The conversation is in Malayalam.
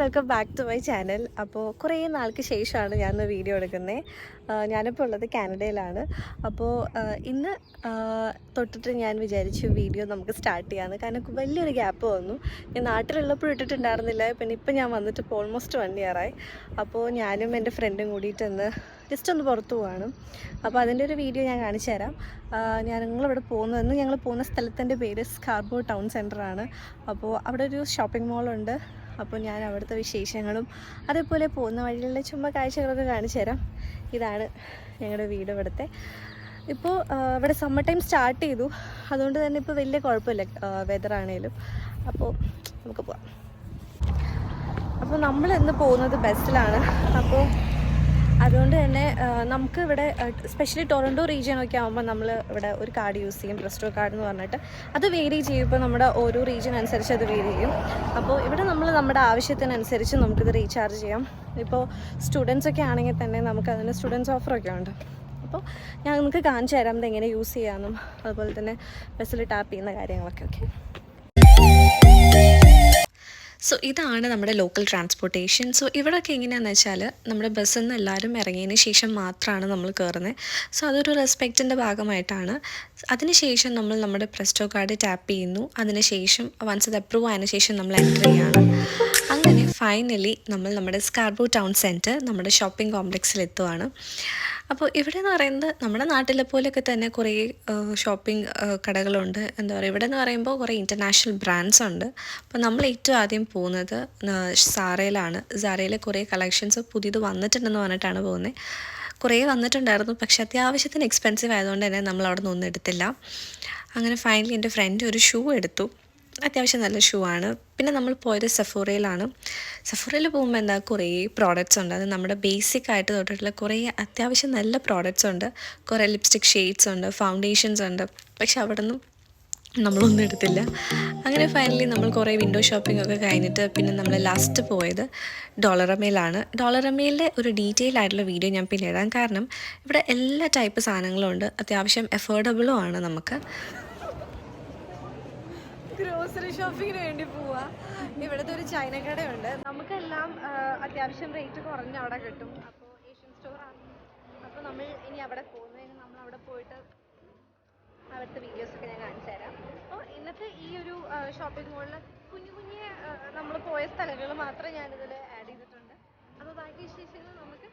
Welcome back to my channel അപ്പോൾ കുറേ നാൾക്ക് ശേഷമാണ് ഞാൻ വീഡിയോ എടുക്കുന്നത് ഞാനിപ്പോൾ ഉള്ളത് കാനഡയിലാണ്. അപ്പോൾ ഇന്ന് തൊട്ടിട്ട് ഞാൻ വിചാരിച്ചു വീഡിയോ നമുക്ക് സ്റ്റാർട്ട് ചെയ്യാമെന്ന് കാരണം വലിയൊരു ഗ്യാപ്പ് വന്നു. ഞാൻ നാട്ടിലുള്ളപ്പോൾ ഇട്ടിട്ടുണ്ടായിരുന്നില്ല. പിന്നെ ഇപ്പം ഞാൻ വന്നിട്ട് ഇപ്പോൾ ഓൾമോസ്റ്റ് വൺ ഇയറായി അപ്പോൾ ഞാനും എന്റെ ഫ്രണ്ടും കൂടിയിട്ട് ഒന്ന് ജസ്റ്റ് ഒന്ന് പുറത്തു പോവാണ്. അപ്പോൾ അതിന്റെ ഒരു വീഡിയോ ഞാൻ കാണിച്ചു തരാം. ഞാൻ ഞങ്ങളിവിടെ പോകുന്നതെന്ന് ഞങ്ങൾ പോകുന്ന സ്ഥലത്തിന്റെ പേര് സ്കാർബോ ടൗൺ സെന്ററാണ് അപ്പോൾ അവിടെ ഒരു ഷോപ്പിംഗ് മോളുണ്ട് അപ്പോൾ ഞാൻ അവിടുത്തെ വിശേഷങ്ങളും അതേപോലെ പോകുന്ന വഴിയിലുള്ള ചുമ്മാ കാഴ്ചകളൊക്കെ കാണിച്ചു തരാം. ഇതാണ് ഞങ്ങളുടെ വീട് ഇവിടുത്തെ. ഇപ്പോൾ ഇവിടെ സമ്മർ ടൈം സ്റ്റാർട്ട് ചെയ്തു. അതുകൊണ്ട് തന്നെ ഇപ്പോൾ വലിയ കുഴപ്പമില്ല വെതറാണേലും അപ്പോൾ നമുക്ക് പോവാം. അപ്പോൾ നമ്മൾ ഇന്ന് പോകുന്നത് ബസ്സിലാണ് അപ്പോൾ അതുകൊണ്ട് തന്നെ നമുക്ക് ഇവിടെ സ്പെഷ്യലി ടൊറൻഡോ റീജിയൻ ഒക്കെ ആകുമ്പോൾ നമ്മൾ ഇവിടെ ഒരു കാർഡ് യൂസ് ചെയ്യും റെസ്റ്റോ കാർഡ് എന്ന് പറഞ്ഞിട്ട്. അത് വേരി ചെയ്യും ഇപ്പോൾ നമ്മുടെ ഓരോ റീജിയൻ അനുസരിച്ച് അത് വേരി ചെയ്യും. അപ്പോൾ ഇവിടെ നമ്മൾ നമ്മുടെ ആവശ്യത്തിനനുസരിച്ച് നമുക്കിത് റീചാർജ് ചെയ്യാം. ഇപ്പോൾ സ്റ്റുഡൻസ് ഒക്കെ ആണെങ്കിൽ തന്നെ നമുക്ക് അതിന് സ്റ്റുഡൻസ് ഓഫറൊക്കെ ഉണ്ട്. അപ്പോൾ ഞാൻ നിങ്ങൾക്ക് കാണിച്ചു തരാം ഇത് എങ്ങനെ യൂസ് ചെയ്യാമെന്നും അതുപോലെ തന്നെ ബസ്സിൽ ടാപ്പ് ചെയ്യുന്ന കാര്യങ്ങളൊക്കെ ഓക്കെ സോ ഇതാണ് നമ്മുടെ ലോക്കൽ ട്രാൻസ്പോർട്ടേഷൻ സോ ഇവിടെയൊക്കെ എങ്ങനെയാണെന്ന് വെച്ചാൽ നമ്മുടെ ബസ്സിൽ നിന്ന് എല്ലാവരും ഇറങ്ങിയതിന് ശേഷം മാത്രമാണ് നമ്മൾ കയറുന്നത് സോ അതൊരു റെസ്പെക്റ്റിന്റെ ഭാഗമായിട്ടാണ്. അതിനുശേഷം നമ്മൾ നമ്മുടെ പ്രസ്റ്റോ കാർഡ് ടാപ്പ് ചെയ്യുന്നു. അതിനുശേഷം വൺസ് അത് അപ്രൂവ് ആയതിനു ശേഷം നമ്മൾ എന്റർ ചെയ്യാണ് അങ്ങനെ ഫൈനലി നമ്മൾ നമ്മുടെ സ്കാർബോ ടൗൺ സെന്റർ നമ്മുടെ ഷോപ്പിംഗ് കോംപ്ലക്സിൽ എത്തുവാണ്. അപ്പോൾ ഇവിടെ എന്ന് പറയുന്നത് നമ്മുടെ നാട്ടിലെ പോലെയൊക്കെ തന്നെ കുറേ ഷോപ്പിംഗ് കടകളുണ്ട്. എന്താ പറയുക ഇവിടെ എന്ന് പറയുമ്പോൾ കുറേ ഇന്റർനാഷണൽ ബ്രാൻഡ്സ് ഉണ്ട്. അപ്പോൾ നമ്മൾ ഏറ്റവും ആദ്യം പോകുന്നത് സാറയിലാണ്. സാറയിലെ കുറേ കളക്ഷൻസ് പുതിയത് വന്നിട്ടുണ്ടെന്ന് പറഞ്ഞിട്ടാണ് പോകുന്നത് കുറേ വന്നിട്ടുണ്ടായിരുന്നു പക്ഷെ അത്യാവശ്യത്തിന് എക്സ്പെൻസീവ് ആയതുകൊണ്ട് തന്നെ നമ്മൾ അവിടെ നിന്ന് ഒന്നും എടുത്തില്ല. അങ്ങനെ ഫൈനലി എന്റെ ഫ്രണ്ട് ഒരു ഷൂ എടുത്തു. അത്യാവശ്യം നല്ല ഷൂ ആണ്. പിന്നെ നമ്മൾ പോയത് സഫോറയിലാണ് സഫോറയിൽ പോകുമ്പോൾ എന്താ കുറേ പ്രോഡക്റ്റ്സ് ഉണ്ട്. അത് നമ്മുടെ ബേസിക് ആയിട്ട് തൊട്ടിട്ടുള്ള കുറേ അത്യാവശ്യം നല്ല പ്രോഡക്റ്റ്സ് ഉണ്ട്. കുറേ ലിപ്സ്റ്റിക് ഷെയ്ഡ്സ് ഉണ്ട് ഫൗണ്ടേഷൻസ് ഉണ്ട്. പക്ഷെ അവിടെ നമ്മളൊന്നും എടുത്തില്ല. അങ്ങനെ ഫൈനലി നമ്മൾ കുറേ വിൻഡോ ഷോപ്പിംഗ് ഒക്കെ കഴിഞ്ഞിട്ട് പിന്നെ നമ്മൾ ലാസ്റ്റ് പോയത് ഡോളറമയിലാണ് ഡോളറമയിലെ ഒരു ഡീറ്റെയിൽ ആയിട്ടുള്ള വീഡിയോ ഞാൻ പിന്നെ ഇടാം കാരണം ഇവിടെ എല്ലാ ടൈപ്പ് സാധനങ്ങളും ഉണ്ട്. അത്യാവശ്യം എഫോർഡബിളും ആണ് നമുക്ക്. ഗ്രോസറി ഷോപ്പിങ്ങിന് വേണ്ടി പോവാ. ഇവിടുത്തെ ഒരു ചൈന കടയുണ്ട് നമുക്കെല്ലാം അത്യാവശ്യം റേറ്റ് കുറഞ്ഞ അവിടെ കിട്ടും. അപ്പോൾ ഏഷ്യൻ സ്റ്റോറാണ് അപ്പോൾ നമ്മൾ ഇനി അവിടെ പോകുന്നതിന് നമ്മൾ അവിടെ പോയിട്ട് അവിടുത്തെ വീഡിയോസൊക്കെ ഞാൻ കാണിച്ചു തരാം. അപ്പോൾ ഇന്നത്തെ ഈ ഒരു ഷോപ്പിംഗ് മോളിൽ കുഞ്ഞു കുഞ്ഞു നമ്മൾ പോയ സ്ഥലങ്ങൾ മാത്രമേ ഞാനിതിൽ ആഡ് ചെയ്തിട്ടുണ്ട്. അപ്പോൾ ബാക്കി വിശേഷങ്ങൾ നമുക്ക്